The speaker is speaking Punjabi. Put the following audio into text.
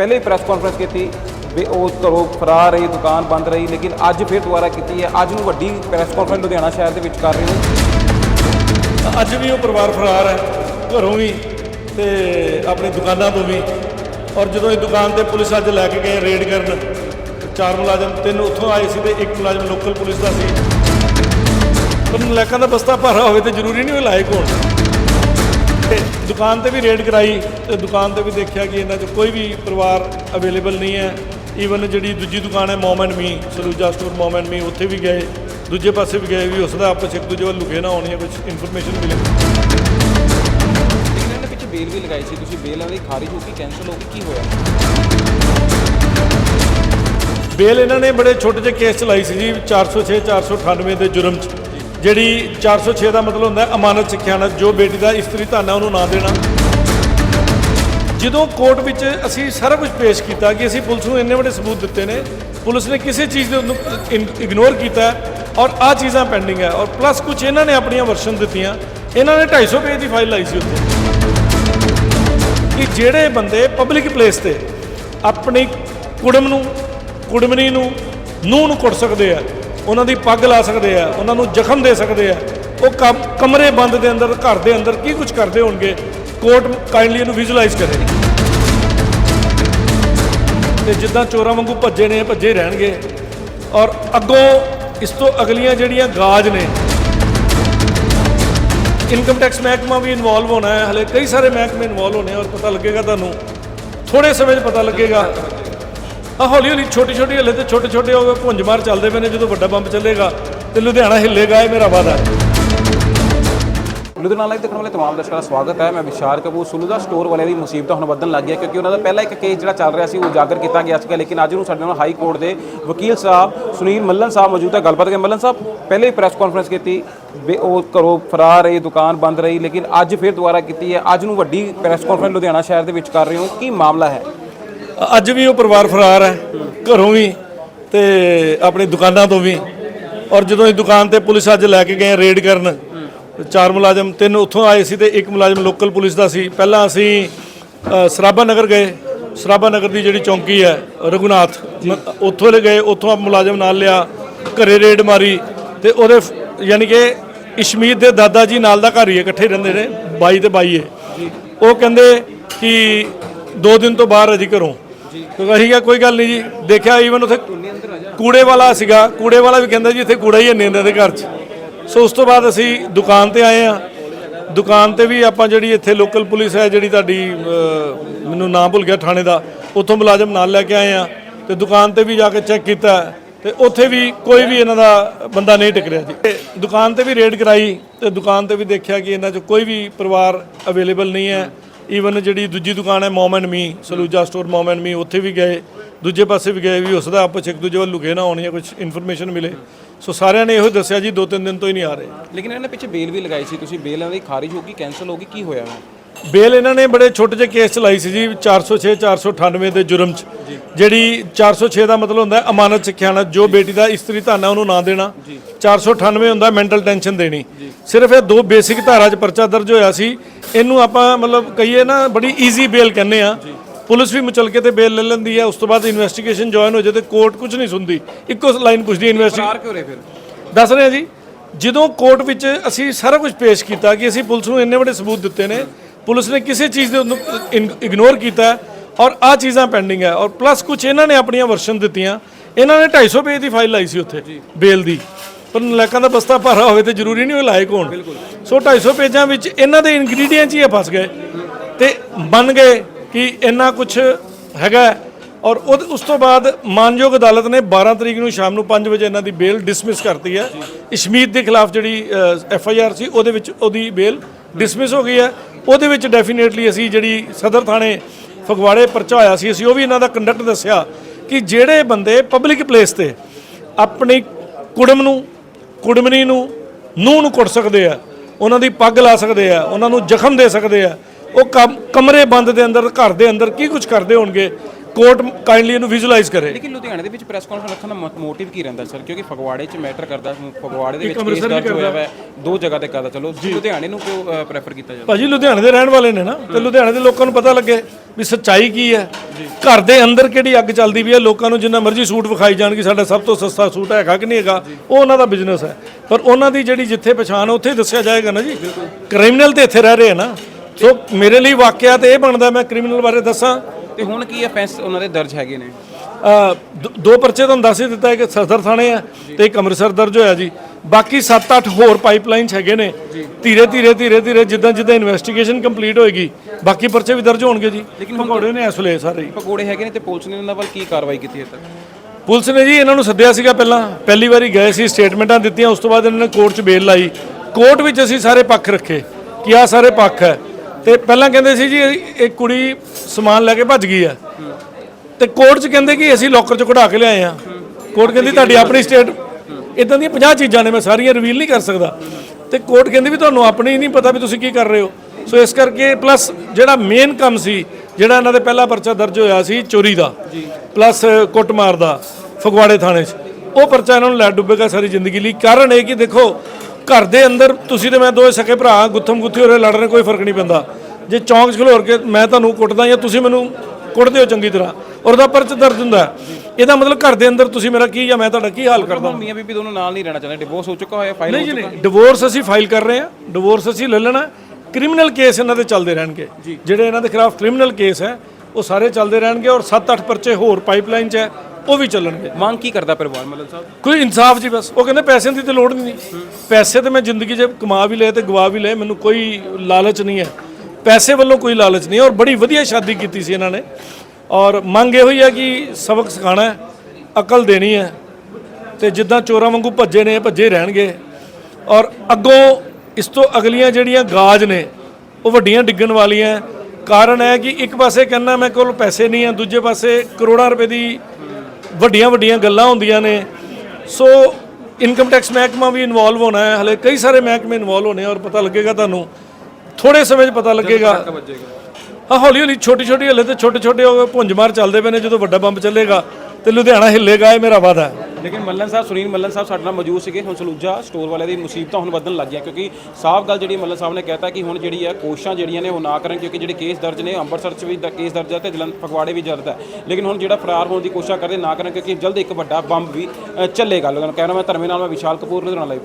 ਪਹਿਲੇ ਹੀ ਪ੍ਰੈਸ ਕਾਨਫਰੰਸ ਕੀਤੀ ਵੀ ਉਹ ਘਰੋਂ ਫਰਾਰ ਰਹੀ, ਦੁਕਾਨ ਬੰਦ ਰਹੀ, ਲੇਕਿਨ ਅੱਜ ਫਿਰ ਦੁਬਾਰਾ ਕੀਤੀ ਹੈ। ਅੱਜ ਨੂੰ ਵੱਡੀ ਪ੍ਰੈਸ ਕਾਨਫਰੰਸ ਲੁਧਿਆਣਾ ਸ਼ਹਿਰ ਦੇ ਵਿੱਚ ਕਰ ਰਹੇ ਹੋ ਅੱਜ ਵੀ ਉਹ ਪਰਿਵਾਰ ਫਰਾਰ ਹੈ, ਘਰੋਂ ਵੀ ਤੇ ਆਪਣੀ ਦੁਕਾਨਾਂ ਤੋਂ ਵੀ। ਔਰ ਜਦੋਂ ਇਹ ਦੁਕਾਨ ਤੇ ਪੁਲਿਸ ਅੱਜ ਲੈ ਕੇ ਗਏ ਰੇਡ ਕਰਨ, ਚਾਰ ਮੁਲਾਜ਼ਮ, ਤਿੰਨ ਉੱਥੋਂ ਆਏ ਸੀ ਤੇ ਇੱਕ ਮੁਲਾਜ਼ਮ ਲੋਕਲ ਪੁਲਿਸ ਦਾ ਸੀ। ਪਰ ਨਲਾਇਕਾਂ ਦਾ ਬਸਤਾ ਭਾਰਾ ਹੋਵੇ ਤੇ ਜ਼ਰੂਰੀ ਨਹੀਂ ਉਹ ਲਾਇਕ ਹੋਣ। ਤੇ ਦੁਕਾਨ ਤੇ ਵੀ ਰੇਡ ਕਰਾਈ ਤੇ ਦੁਕਾਨ ਤੇ ਵੀ ਦੇਖਿਆ ਕਿ ਇਹਨਾਂ 'ਚ ਕੋਈ ਵੀ ਪਰਿਵਾਰ ਅਵੇਲੇਬਲ ਨਹੀਂ ਹੈ। ਈਵਨ ਜਿਹੜੀ ਦੂਜੀ ਦੁਕਾਨ ਹੈ mom and me Saluja store mom and me ਉੱਥੇ ਵੀ ਗਏ ਦੂਜੇ ਪਾਸੇ ਵੀ ਗਏ ਵੀ ਉਸ ਦਾ ਆਪਸ ਇੱਕ ਦੂਜੇ ਵੱਲ ਲੁਕੇ ਨਾ ਹੋਣੀ ਹੈ ਕੁਝ ਇਨਫੋਰਮੇਸ਼ਨ ਮਿਲੇ। ਲੇਕਿਨ ਇਹਨਾਂ ਪਿੱਛੇ ਬੇਲ ਵੀ ਲਗਾਈ ਸੀ ਤੁਸੀਂ ਬੇਲ ਵਾਲੀ ਖਾਰਿਜ ਹੋ ਗਈ ਕੈਂਸਲ ਹੋ ਗਈ ਕੀ ਹੋਇਆ? ਬੇਲ ਇਹਨਾਂ ਨੇ ਬੜੇ ਛੋਟੇ ਜਿਹੇ ਕੇਸ ਚਲਾਈ ਸੀ ਜੀ 406 498 ਦੇ ਜੁਰਮ 'ਚ। ਜਿਹੜੀ 406 ਦਾ ਮਤਲਬ ਹੁੰਦਾ ਅਮਾਨਤ ਸਿੱਖਿਆਨਤ ਜੋ ਬੇਟੀ ਦਾ ਇਸਤਰੀ ਧਨ ਹੈ ਉਹਨੂੰ ਨਾ ਦੇਣਾ। ਜਦੋਂ ਕੋਰਟ ਵਿੱਚ ਅਸੀਂ ਸਾਰਾ ਕੁਝ ਪੇਸ਼ ਕੀਤਾ ਕਿ ਅਸੀਂ ਪੁਲਿਸ ਨੂੰ ਇੰਨੇ ਵੱਡੇ ਸਬੂਤ ਦਿੱਤੇ ਨੇ, ਪੁਲਿਸ ਨੇ ਕਿਸੇ ਚੀਜ਼ ਦੇ ਇਗਨੋਰ ਕੀਤਾ ਔਰ ਆ ਚੀਜ਼ਾਂ ਪੈਂਡਿੰਗ ਹੈ। ਔਰ ਪਲੱਸ ਕੁਝ ਇਹਨਾਂ ਨੇ ਆਪਣੀਆਂ ਵਰਸ਼ਨ ਦਿੱਤੀਆਂ, ਇਹਨਾਂ ਨੇ 250 ਪੇਜ ਦੀ ਫਾਈਲ ਲਾਈ ਸੀ ਉੱਥੇ। ਕਿ ਜਿਹੜੇ ਬੰਦੇ ਪਬਲਿਕ ਪਲੇਸ ਤੇ ਆਪਣੀ ਕੁੜਮ ਨੂੰ, ਕੁੜਮਣੀ ਨੂੰ, ਨੂੰਹ ਨੂੰ ਕੁੱਟ ਸਕਦੇ ਆ ਉਹਨਾਂ ਦੀ ਪੱਗ ਲਾ ਸਕਦੇ ਆ, ਉਹਨਾਂ ਨੂੰ ਜ਼ਖਮ ਦੇ ਸਕਦੇ ਆ। ਉਹ ਕਮਰੇ ਬੰਦ ਦੇ ਅੰਦਰ, ਘਰ ਦੇ ਅੰਦਰ ਕੀ ਕੁਝ ਕਰਦੇ ਹੋਣਗੇ, ਕੋਰਟ ਕਾਈਂਡਲੀ ਇਹਨੂੰ ਵਿਜ਼ੂਅਲਾਈਜ਼ ਕਰੇ। ਤੇ ਜਿੱਦਾਂ ਚੋਰਾਂ ਵਾਂਗੂ ਭੱਜੇ ਨੇ, ਭੱਜੇ ਰਹਿਣਗੇ। ਔਰ ਅੱਗੋਂ ਇਸ ਤੋਂ ਅਗਲੀਆਂ ਜਿਹੜੀਆਂ ਗਾਜ ਨੇ ਇਨਕਮ ਟੈਕਸ ਮਹਿਕਮਾ ਵੀ ਇਨਵੋਲਵ ਹੋਣਾ ਹੈ। ਹਲੇ ਕਈ ਸਾਰੇ ਮਹਿਕਮੇ ਇਨਵੋਲਵ ਹੋਣੇ ਔਰ ਪਤਾ ਲੱਗੇਗਾ ਤੁਹਾਨੂੰ। ਥੋੜੇ ਸਮੇਂ 'ਚ ਪਤਾ ਲੱਗੇਗਾ। ਆ ਹੌਲੀ ਹੌਲੀ ਛੋਟੀ ਛੋਟੀ ਹਲੇ ਤੇ ਛੋਟੇ ਛੋਟੇ ਹੋ ਗਏ ਭੁੰਜ ਮਾਰ ਚੱਲਦੇ ਪਏ ਨੇ, ਜਦੋਂ ਵੱਡਾ ਬੰਬ ਚੱਲੇਗਾ ਤੇ ਲੁਧਿਆਣਾ ਹਿੱਲੇਗਾ, ਇਹ ਮੇਰਾ ਵਾਅਦਾ ਹੈ। ਲੁਧਿਆਣਾ ਲਾਈਵ ਦੇਖਣ ਵਾਲੇ ਤਮਾਮ ਦਰਸ਼ਕਾਂ ਦਾ ਸਵਾਗਤ ਹੈ। ਮੈਂ ਵਿਸ਼ਾਲ ਕਪੂਰ ਸੁਲੂ ਦਾ ਸਟੋਰ ਵਾਲਿਆਂ ਦੀ ਮੁਸੀਬਤ ਹੁਣ ਵਧਣ ਲੱਗ ਗਿਆ ਕਿਉਂਕਿ ਉਹਨਾਂ ਦਾ ਪਹਿਲਾ ਇੱਕ ਕੇਸ ਜਿਹੜਾ ਚੱਲ ਰਿਹਾ ਸੀ, ਉਹ ਉਜਾਗਰ ਕੀਤਾ ਗਿਆ ਸੀਗਾ, ਲੇਕਿਨ ਅੱਜ ਨੂੰ ਸਾਡੇ ਨਾਲ ਹਾਈ ਕੋਰਟ ਦੇ ਵਕੀਲ ਸਾਹਿਬ ਸੁਨੀਲ ਮੱਲਨ ਸਾਹਿਬ ਮੌਜੂਦ ਹੈ। ਗੱਲਬਾਤ ਕਰ ਮੱਲਨ ਸਾਹਿਬ, ਪਹਿਲੇ ਹੀ ਪ੍ਰੈਸ ਕਾਨਫਰੰਸ ਕੀਤੀ, ਵੀ ਉਹ ਘਰੋਂ ਫਰਾਰ ਰਹੀ, ਦੁਕਾਨ ਬੰਦ ਰਹੀ, ਲੇਕਿਨ ਅੱਜ ਫਿਰ ਦੁਬਾਰਾ ਕੀਤੀ ਹੈ। ਅੱਜ ਨੂੰ ਵੱਡੀ ਪ੍ਰੈਸ ਕਾਨਫਰੰਸ ਲੁਧਿਆਣਾ ਸ਼ਹਿਰ ਦੇ ਵਿੱਚ ਕਰ ਰਹੇ ਹੋ। ਕੀ ਮਾਮਲਾ ਹੈ? ਅੱਜ ਵੀ ਉਹ ਪਰਿਵਾਰ ਫਰਾਰ ਹੈ ਘਰੋਂ ਵੀ ਤੇ ਆਪਣੀ ਦੁਕਾਨਾਂ ਤੋਂ ਵੀ। ਔਰ ਜਦੋਂ ਇਹ ਦੁਕਾਨ ਤੇ ਪੁਲਿਸ ਅੱਜ ਲੈ ਕੇ ਗਏ ਰੇਡ ਕਰਨ ਚਾਰ ਮੁਲਾਜ਼ਮ ਤਿੰਨ ਉੱਥੋਂ ਆਏ ਸੀ ਤੇ ਇੱਕ ਮੁਲਾਜ਼ਮ ਲੋਕਲ ਪੁਲਿਸ ਦਾ ਸੀ। ਪਹਿਲਾਂ ਅਸੀਂ ਅ, ਸਰਾਭਾ ਨਗਰ ਗਏ। ਸਰਾਭਾ ਨਗਰ ਦੀ ਜਿਹੜੀ ਚੌਂਕੀ ਹੈ ਰਘੁਨਾਥ ਉੱਥੋਂ ਲੈ ਗਏ ਉੱਥੋਂ ਆਪ ਮੁਲਾਜ਼ਮ ਨਾਲ ਲਿਆ ਘਰੇ ਰੇਡ ਮਾਰੀ ਤੇ ਉਹਦੇ ਯਾਨੀ ਕਿ ਇਸ਼ਮੀਤ ਦੇ ਦਾਦਾ ਜੀ ਨਾਲ ਦਾ ਘਰ ਹੀ ਇਕੱਠੇ ਰਹਿੰਦੇ ਨੇ ਬਾਈ ਤੇ ਬਾਈ ਹੈ। ਉਹ ਕਹਿੰਦੇ ਕਿ ਦੋ ਦਿਨ ਤੋਂ ਬਾਹਰ ਅਜੀ ਘਰੋਂ। ਕਿਉਂਕਿ ਅਸੀਂ ਕਿਹਾ ਕੋਈ ਗੱਲ ਨਹੀਂ ਜੀ ਦੇਖਿਆ ਈਵਨ ਉੱਥੇ ਕੂੜੇ ਵਾਲਾ ਸੀਗਾ ਕੂੜੇ ਵਾਲਾ ਵੀ ਕਹਿੰਦਾ ਜੀ ਇੱਥੇ ਕੂੜਾ ਹੀ ਨਹੀਂ ਇਹਨਾਂ ਦੇ ਘਰ 'ਚ। ਸੋ ਉਸ ਤੋਂ ਬਾਅਦ ਅਸੀਂ ਦੁਕਾਨ ਤੇ ਆਏ ਆ ਦੁਕਾਨ ਤੇ ਵੀ ਆਪਾਂ ਜਿਹੜੀ ਇੱਥੇ ਲੋਕਲ ਪੁਲਿਸ ਹੈ ਜਿਹੜੀ ਤੁਹਾਡੀ ਅਹ, ਮੈਨੂੰ ਨਾਮ ਭੁੱਲ ਗਿਆ ਥਾਣੇ ਦਾ ਉੱਥੋਂ ਮੁਲਾਜ਼ਮ ਨਾਲ ਲੈ ਕੇ ਆਏ ਆ ਤੇ ਦੁਕਾਨ ਤੇ ਵੀ ਜਾ ਕੇ ਚੈੱਕ ਕੀਤਾ ਤੇ ਉੱਥੇ ਵੀ ਕੋਈ ਵੀ ਇਹਨਾਂ ਦਾ ਬੰਦਾ ਨਹੀਂ ਟਿਕ ਜੀ। ਤੇ ਦੁਕਾਨ ਤੇ ਵੀ ਰੇਡ ਕਰਾਈ ਤੇ ਦੁਕਾਨ ਤੇ ਵੀ ਦੇਖਿਆ ਕਿ ਇਹਨਾਂ 'ਚ ਕੋਈ ਵੀ ਪਰਿਵਾਰ ਅਵੇਲੇਬਲ ਨਹੀਂ ਹੈ। ਈਵਨ ਜਿਹੜੀ ਦੂਜੀ ਦੁਕਾਨ ਹੈ mom and me Saluja store mom and me ਉੱਥੇ ਵੀ ਗਏ ਦੂਜੇ ਪਾਸੇ ਵੀ ਗਏ ਵੀ ਉਸ ਦਾ ਆਪਸ ਇੱਕ ਦੂਜੇ ਵੱਲ ਲੁਕੇ ਨਾ ਹੋਣੀ ਹੈ ਕੁਝ ਇਨਫੋਰਮੇਸ਼ਨ ਮਿਲੇ। ਸੋ ਸਾਰਿਆਂ ਨੇ ਇਹੋ ਦੱਸਿਆ ਜੀ ਦੋ ਤਿੰਨ ਦਿਨ ਤੋਂ ਹੀ ਨਹੀਂ ਆ ਰਹੇ। ਲੇਕਿਨ ਇਹਨਾਂ ਪਿੱਛੇ ਬੇਲ ਵੀ ਲਗਾਈ ਸੀ ਤੁਸੀਂ ਬੇਲ ਵਾਲੀ ਖਾਰਿਜ ਹੋ ਗਈ ਕੈਂਸਲ ਹੋ ਗਈ ਕੀ ਹੋਇਆ? ਬੇਲ ਇਹਨਾਂ ਨੇ ਬੜੇ ਛੋਟੇ ਜਿਹੇ ਕੇਸ ਚਲਾਈ ਸੀ ਜੀ 406 498 ਦੇ ਜੁਰਮ 'ਚ। ਜਿਹੜੀ 406 ਦਾ ਮਤਲਬ ਹੁੰਦਾ ਹੈ ਅਮਾਨਤ ਸਿੱਖਿਆਨਤ ਜੋ ਬੇਟੀ ਦਾ ਇਸਤਰੀ ਧਨ ਹੈ ਉਹਨੂੰ ਨਾ ਦੇਣਾ। 498 ਹੁੰਦਾ ਮੈਂਟਲ ਟੈਨਸ਼ਨ ਦੇਣੀ। ਸਿਰਫ ਇਹ ਦੋ ਬੇਸਿਕ ਧਾਰਾ 'ਚ ਪਰਚਾ ਦਰਜ ਹੋਇਆ ਸੀ ਇਹਨੂੰ ਆਪਾਂ ਮਤਲਬ ਕਹੀਏ ਨਾ ਬੜੀ ਈਜ਼ੀ ਬੇਲ ਕਹਿੰਦੇ ਆ। ਪੁਲਿਸ ਵੀ ਮੁਚਲਕੇ ਤੇ ਬੇਲ ਲੈ ਲੈਂਦੀ ਹੈ ਉਸ ਤੋਂ ਬਾਅਦ ਇਨਵੈਸਟੀਗੇਸ਼ਨ ਜੁਆਇਨ ਹੋ ਜਾਏ ਤੇ ਕੋਰਟ ਕੁਝ ਨਹੀਂ ਸੁਣਦੀ। ਇੱਕੋ ਲਾਈਨ ਪੁੱਛਦੀ ਇਨਵੈਸਟੀ ਕਿਉਂ ਰਹੇ ਫਿਰ? ਦੱਸ ਰਹੇ ਹਾਂ ਜੀ ਜਦੋਂ ਕੋਰਟ ਵਿੱਚ ਅਸੀਂ ਸਾਰਾ ਕੁਝ ਪੇਸ਼ ਕੀਤਾ ਕਿ ਅਸੀਂ ਪੁਲਿਸ ਨੂੰ ਇੰਨੇ ਵੱਡੇ ਸਬੂਤ ਦਿੱਤੇ ਨੇ ਪੁਲਿਸ ਨੇ ਕਿਸੇ ਚੀਜ਼ ਦੇ ਇਗਨੋਰ ਕੀਤਾ ਔਰ ਆ ਚੀਜ਼ਾਂ ਪੈਂਡਿੰਗ ਹੈ। ਔਰ ਪਲੱਸ ਕੁਝ ਇਹਨਾਂ ਨੇ ਆਪਣੀਆਂ ਵਰਸ਼ਨ ਦਿੱਤੀਆਂ। ਇਹਨਾਂ ਨੇ 250 ਪੇਜ ਦੀ ਫਾਈਲ ਲਾਈ ਸੀ ਉੱਥੇ ਬੇਲ ਦੀ। ਪਰ ਨਲਾਇਕਾਂ ਦਾ ਬਸਤਾ ਭਾਰਾ ਹੋਵੇ ਤੇ ਜ਼ਰੂਰੀ ਨਹੀਂ ਉਹ ਲਾਇਕ ਹੋਣ। ਸੋ 250 ਪੇਜਾਂ ਵਿੱਚ ਇਹਨਾਂ ਦੇ ਇਨਗਰੀਡੀਐਂਟਸ ਹੀ ਫਸ ਗਏ ਤੇ ਮੰਨ ਗਏ ਕਿ ਇੰਨਾ ਕੁਝ ਹੈਗਾ। ਔਰ ਉਸ ਤੋਂ ਬਾਅਦ ਮਾਨਯੋਗ ਅਦਾਲਤ ਨੇ 12 ਤਰੀਕ ਨੂੰ ਸ਼ਾਮ ਨੂੰ 5 ਵਜੇ ਇਹਨਾਂ ਦੀ ਬੇਲ ਡਿਸਮਿਸ ਕਰਤੀ ਹੈ। ਇਸ਼ਮੀਤ ਦੇ ਖਿਲਾਫ ਜਿਹੜੀ ਐਫ ਆਈ ਆਰ ਸੀ ਉਹਦੇ ਵਿੱਚ ਉਹਦੀ ਬੇਲ ਡਿਸਮਿਸ ਹੋ ਗਈ ਹੈ। ਉਹਦੇ ਵਿੱਚ ਡੈਫੀਨੇਟਲੀ ਅਸੀਂ ਜਿਹੜੀ ਸਦਰ ਥਾਣੇ ਫਗਵਾੜੇ ਪਰਚਾ ਹੋਇਆ ਸੀ ਅਸੀਂ ਉਹ ਵੀ ਇਹਨਾਂ ਦਾ ਕੰਡਕਟ ਦੱਸਿਆ ਕਿ ਜਿਹੜੇ ਬੰਦੇ ਪਬਲਿਕ ਪਲੇਸ ਤੇ ਆਪਣੀ ਕੁੜਮ ਨੂੰ ਕੁੜਮਣੀ ਨੂੰ, ਨੂੰਹ ਨੂੰ ਕੁੱਟ ਸਕਦੇ ਆ, ਉਹਨਾਂ ਦੀ ਪੱਗ ਲਾ ਸਕਦੇ ਆ, ਉਹਨਾਂ ਨੂੰ ਜ਼ਖਮ ਦੇ ਸਕਦੇ ਆ, ਉਹ ਕਮ- ਕਮਰੇ ਬੰਦ ਦੇ ਅੰਦਰ, ਘਰ ਦੇ ਅੰਦਰ ਕੀ ਕੁਝ ਕਰਦੇ ਹੋਣਗੇ? ਕੋਰਟ ਕਾਈਂਡਲੀ ਇਹਨੂੰ ਵਿਜ਼ੂਅਲਾਈਜ਼ ਕਰੇ। ਲੇਕਿਨ ਲੁਧਿਆਣੇ ਦੇ ਵਿੱਚ ਪ੍ਰੈਸ ਕਾਨਫਰੰਸ ਰੱਖਣ ਦਾ ਮੋਟਿਵ ਕੀ ਰਹਿੰਦਾ ਸਰ? ਕਿਉਂਕਿ ਫਗਵਾੜੇ 'ਚ ਮੈਟਰ ਕਰਦਾ ਫਗਵਾੜੇ ਦੇ ਵਿੱਚ ਕੇਸ ਦਰਜ ਹੋਇਆ ਹੈ ਦੋ ਜਗ੍ਹਾ ਤੇ ਕਰਦਾ। ਚਲੋ ਲੁਧਿਆਣੇ ਨੂੰ ਕਿਉਂ ਪ੍ਰੈਫਰ ਕੀਤਾ ਜਾਂਦਾ? ਭਾਜੀ ਲੁਧਿਆਣੇ ਦੇ ਰਹਿਣ ਵਾਲੇ ਨੇ ਨਾ ਤੇ ਲੁਧਿਆਣੇ ਦੇ ਲੋਕਾਂ ਨੂੰ ਪਤਾ ਲੱਗੇ ਵੀ ਸੱਚਾਈ ਕੀ ਹੈ। ਘਰ ਦੇ ਅੰਦਰ ਕਿਹੜੀ ਅੱਗ ਚੱਲਦੀ ਵੀ ਹੈ? ਲੋਕਾਂ ਨੂੰ ਜਿੰਨਾ ਮਰਜ਼ੀ ਸੂਟ ਵਿਖਾਈ ਜਾਣਗੇ ਸਾਡਾ ਸਭ ਤੋਂ ਸਸਤਾ ਸੂਟ ਹੈਗਾ ਕਿ ਨਹੀਂ ਹੈਗਾ ਉਹ ਉਹਨਾਂ ਦਾ ਬਿਜ਼ਨਸ ਹੈ। ਪਰ ਉਹਨਾਂ ਦੀ ਜਿਹੜੀ ਜਿੱਥੇ ਪਛਾਣ ਉੱਥੇ ਦੱਸਿਆ ਜਾਏਗਾ ਨਾ ਜੀ। ਕ੍ਰਿਮੀਨਲ ਤੇ ਇੱਥੇ ਰਹਿ ਰਹੇ ਆ ਨਾ। ਸੋ ਮੇਰੇ ਲਈ ਵਾਕਿਆ ਤੇ ਇਹ ਬਣਦਾ ਮੈਂ ਕ੍ਰਿਮੀਨਲ ਬਾਰੇ ਦੱਸਾਂ। ਤੇ ਹੁਣ ਕੀ ਅਫੈਂਸ ਉਹਨਾਂ ਦੇ ਦਰਜ ਹੈਗੇ ਨੇ? ਅ, ਦੋ- ਦੋ ਪਰਚੇ ਤੁਹਾਨੂੰ ਦੱਸ ਹੀ ਦਿੱਤਾ ਹੈ ਕਿ ਸਦਰ ਥਾਣੇ ਹੈ ਤੇ ਇੱਕ ਅੰਮ੍ਰਿਤਸਰ ਦਰਜ ਹੋਇਆ ਜੀ। ਬਾਕੀ 7-8 ਹੋਰ ਪਾਈਪਲਾਈਨਸ ਹੈਗੇ ਨੇ। ਧੀਰੇ ਧੀਰੇ ਧੀਰੇ ਧੀਰੇ ਜਿੱਦਾਂ ਜਿੱਦਾਂ ਇਨਵੈਸਟੀਗੇਸ਼ਨ ਕੰਪਲੀਟ ਹੋਏਗੀ ਬਾਕੀ ਪਰਚੇ ਵੀ ਦਰਜ ਹੋਣਗੇ ਜੀ। ਲੇਕਿਨ ਪਕੌੜੇ ਨੇ ਇਸ ਵੇਲੇ ਸਾਰੇ। ਹੀ। ਪਕੌੜੇ ਹੈਗੇ ਨੇ ਤੇ ਪੁਲਿਸ ਨੇ ਉਹਨਾਂ ਵੱਲ ਕੀ ਕਾਰਵਾਈ ਕੀਤੀ ਹੈ ਤੱਕ? ਪੁਲਿਸ ਨੇ ਜੀ ਇਹਨਾਂ ਨੂੰ ਸੱਦਿਆ ਸੀਗਾ ਪਹਿਲਾਂ। ਪਹਿਲੀ ਵਾਰੀ ਗਏ ਸੀ ਸਟੇਟਮੈਂਟਾਂ ਦਿੱਤੀਆਂ ਉਸ ਤੋਂ ਬਾਅਦ ਇਹਨਾਂ ਨੇ ਕੋਰਟ 'ਚ ਬੇਲ ਲਾਈ। ਕੋਰਟ ਵਿੱਚ ਅਸੀਂ ਸਾਰੇ ਪੱਖ ਰੱਖੇ ਕਿ ਆਹ ਸਾਰੇ ਪੱਖ ਹੈ। ਤੇ ਪਹਿਲਾਂ ਕਹਿੰਦੇ ਸੀ ਜੀ ਇਹ ਇਹ ਕੁੜੀ ਸਮਾਨ ਲੈ ਕੇ ਭੱਜ ਗਈ ਹੈ। ਤੇ ਕੋਰਟ 'ਚ ਕਹਿੰਦੇ ਕਿ ਅਸੀਂ ਲੋਕਰ 'ਚ ਕਢਾ ਕੇ ਲਿਆਏ ਆ ਕੋਰਟ ਕਹਿੰਦੀ ਤੁਹਾਡੀ ਆਪਣੀ ਸਟੇਟ ਇਦਾਂ ਦੀਆਂ 50 ਚੀਜ਼ਾਂ ਨੇ, ਮੈਂ ਸਾਰੀਆਂ ਰਿਵੀਲ ਨਹੀਂ ਕਰ ਸਕਦਾ। ਤੇ ਕੋਰਟ ਕਹਿੰਦੀ ਵੀ ਤੁਹਾਨੂੰ ਆਪਣੀ ਨਹੀਂ ਪਤਾ ਵੀ ਤੁਸੀਂ ਕੀ ਕਰ ਰਹੇ ਹੋ। ਸੋ ਇਸ ਕਰਕੇ ਪਲੱਸ ਜਿਹੜਾ ਮੇਨ ਕੰਮ ਸੀ, ਜਿਹੜਾ ਇਹਨਾਂ ਦੇ ਪਹਿਲਾ ਪਰਚਾ ਦਰਜ ਹੋਇਆ ਸੀ ਚੋਰੀ ਦਾ ਪਲੱਸ ਕੁੱਟਮਾਰ ਦਾ ਫਗਵਾੜੇ ਥਾਣੇ 'ਚ, ਉਹ ਪਰਚਾ ਇਹਨਾਂ ਨੂੰ ਲੈ ਡੁੱਬੇਗਾ ਸਾਰੀ ਜ਼ਿੰਦਗੀ ਲਈ। ਕਾਰਨ ਇਹ ਕਿ ਦੇਖੋ, ਘਰ ਦੇ ਅੰਦਰ ਤੁਸੀਂ ਤੇ ਮੈਂ ਦੋਵੇਂ ਸਕੇ ਭਰਾ, ਗੁੱਥਮ ਗੁੱਥੀ ਹੋ ਰਹੇ ਲੜ ਕੋਈ ਫ਼ਰਕ ਨਹੀਂ ਪੈਂਦਾ। ਜੇ ਚੌਂਕ 'ਚ ਖਲੋਰ ਕੇ ਮੈਂ ਤੁਹਾਨੂੰ ਕੁੱਟਦਾ ਜਾਂ ਤੁਸੀਂ ਮੈਨੂੰ ਕੁੱਟਦੇ ਹੋ ਚੰਗੀ ਤਰ੍ਹਾਂ ਔਰ ਉਹਦਾ ਪਰਚ ਦਰਜ ਹੁੰਦਾ। ਇਹਦਾ ਮਤਲਬ ਘਰ ਦੇ ਅੰਦਰ ਤੁਸੀਂ ਮੇਰਾ ਕੀ ਜਾਂ ਮੈਂ ਤੁਹਾਡਾ ਕੀ ਹਾਲ ਕਰਦਾ? ਮੀਆਂ ਬੀਬੀ ਦੋਨੋਂ ਨਾਲ ਨਹੀਂ ਰਹਿਣਾ ਚਾਹੁੰਦੇ ਡਿਵੋਰਸ ਹੋ ਚੁੱਕਾ ਹੋਇਆ ਫਾਈਲ ਨਹੀਂ ਜੀ ਨਹੀਂ ਡਿਵੋਰਸ ਅਸੀਂ ਫਾਈਲ ਕਰ ਰਹੇ ਹਾਂ ਡਿਵੋਰਸ ਅਸੀਂ ਲੈ ਲੈਣਾ ਕ੍ਰਿਮੀਨਲ ਕੇਸ ਇਹਨਾਂ ਦੇ ਚੱਲਦੇ ਰਹਿਣਗੇ। ਜਿਹੜੇ ਇਹਨਾਂ ਦੇ ਖਿਲਾਫ ਕ੍ਰਿਮੀਨਲ ਕੇਸ ਹੈ ਉਹ ਸਾਰੇ ਚੱਲਦੇ ਰਹਿਣਗੇ ਔਰ 7-8 ਪਰਚੇ ਹੋਰ ਪਾਈਪਲਾਈਨ 'ਚ ਹੈ ਉਹ ਵੀ ਚੱਲਣਗੇ। ਮੰਗ ਕੀ ਕਰਦਾ ਪਰਿਵਾਰ ਮਤਲਬ ਸਾਹਿਬ? ਕੋਈ ਇਨਸਾਫ ਜੀ ਬਸ ਉਹ ਕਹਿੰਦੇ ਪੈਸਿਆਂ ਦੀ ਤੇ ਲੋੜ ਨਹੀਂ। ਪੈਸੇ ਤੇ ਮੈਂ ਜ਼ਿੰਦਗੀ 'ਚ ਕਮਾ ਵੀ ਲਏ ਤੇ ਗਵਾ ਵੀ ਲਏ ਮੈਨੂੰ ਕੋਈ ਲਾਲਚ ਨਹੀਂ ਹੈ। ਪੈਸੇ ਵੱਲੋਂ ਕੋਈ ਲਾਲਚ ਨਹੀਂ ਔਰ ਬੜੀ ਵਧੀਆ ਸ਼ਾਦੀ ਕੀਤੀ ਸੀ ਇਹਨਾਂ ਨੇ। ਔਰ ਮੰਗ ਇਹੋ ਹੀ ਹੈ ਕਿ ਸਬਕ ਸਿਖਾਣਾ ਅਕਲ ਦੇਣੀ ਹੈ ਤੇ ਜਿੱਦਾਂ ਚੋਰਾਂ ਵਾਂਗੂ ਭੱਜੇ ਨੇ ਭੱਜੇ ਰਹਿਣਗੇ। ਔਰ ਅੱਗੋਂ ਇਸ ਤੋਂ ਅਗਲੀਆਂ ਜਿਹੜੀਆਂ ਗਾਜ ਨੇ, ਉਹ ਵੱਡੀਆਂ ਡਿੱਗਣ ਵਾਲੀਆਂ ਕਾਰਨ ਹੈ ਕਿ ਇੱਕ ਪਾਸੇ ਕਹਿੰਦਾ ਮੈਂ ਕੋਲ ਪੈਸੇ ਨਹੀਂ ਆ ਦੂਜੇ ਪਾਸੇ ਕਰੋੜਾਂ ਰੁਪਏ ਦੀ ਵੱਡੀਆਂ ਵੱਡੀਆਂ ਗੱਲਾਂ ਹੁੰਦੀਆਂ ਨੇ। ਸੋ ਇਨਕਮ ਟੈਕਸ ਮਹਿਕਮਾ ਵੀ ਇਨਵੋਲਵ ਹੋਣਾ ਹੈ, ਹਲੇ ਕਈ ਸਾਰੇ ਮਹਿਕਮੇ ਇਨਵੋਲਵ ਹੋਣੇ ਔਰ ਪਤਾ ਲੱਗੇਗਾ ਤੁਹਾਨੂੰ ਥੋੜੇ ਸਮੇਂ 'ਚ ਪਤਾ ਲੱਗੇਗਾ। ਹਾਂ ਹੌਲੀ ਹੌਲੀ ਛੋਟੀ ਛੋਟੀ ਹਲੇ ਤੇ ਛੋਟੇ ਛੋਟੇ ਮਾਰ ਚੱਲਦੇ ਪਏ ਨੇ ਜਦੋਂ ਵੱਡਾ ਬੰਬ ਚੱਲੇਗਾ ਤੇ ਲੁਧਿਆਣਾ ਹਿੱਲੇਗਾ ਇਹ ਮੇਰਾ ਵਾਅਦਾ ਹੈ। ਲੇਕਿਨ ਮੱਲਨ ਸਾਹਿਬ ਸੁਨੀਲ ਮੱਲਨ ਸਾਹਿਬ ਸਾਡੇ ਨਾਲ ਮੌਜੂਦ ਸੀਗੇ। ਹੁਣ ਸਲੂਜਾ ਸਟੋਰ ਵਾਲਿਆਂ ਦੀ ਮੁਸੀਬਤਾਂ ਹੁਣ ਵਧਣ ਲੱਗ ਗਿਆ ਕਿਉਂਕਿ ਸਾਫ਼ ਗੱਲ ਜਿਹੜੀ ਮੱਲਨ ਸਾਹਿਬ ਨੇ ਕਹਿਤਾ ਕਿ ਹੁਣ ਜਿਹੜੀ ਹੈ ਕੋਸ਼ਿਸ਼ਾਂ ਜਿਹੜੀਆਂ ਨੇ ਉਹ ਨਾ ਕਰਨ ਕਿਉਂਕਿ ਜਿਹੜੇ ਕੇਸ ਦਰਜ ਨੇ ਅੰਮ੍ਰਿਤਸਰ 'ਚ ਵੀ ਦ- ਕੇਸ ਦਰਜ ਹੈ ਤੇ ਜਲੰਧਰ ਫਗਵਾੜੇ ਵੀ ਦਰਜ ਹੈ। ਲੇਕਿਨ ਹੁਣ ਜਿਹੜਾ ਫਰਾਰ ਹੋਣ ਦੀ ਕੋਸ਼ਿਸ਼ ਕਰਦੇ ਨਾ ਕਰਨ ਕਿਉਂਕਿ ਜਲਦ ਇੱਕ ਵੱਡਾ ਬੰਬ ਵੀ ਅ, ਚੱਲੇਗਾ। ਲੋਕਾਂ ਨੂੰ ਕਹਿਣਾ ਮੈਂ ਧਰਮੇ ਨਾਲ ਮੈਂ ਵਿਸ਼ਾਲ ਕਪੂਰ ਲੁਧਿਆਣਾ ਲਾਈਵ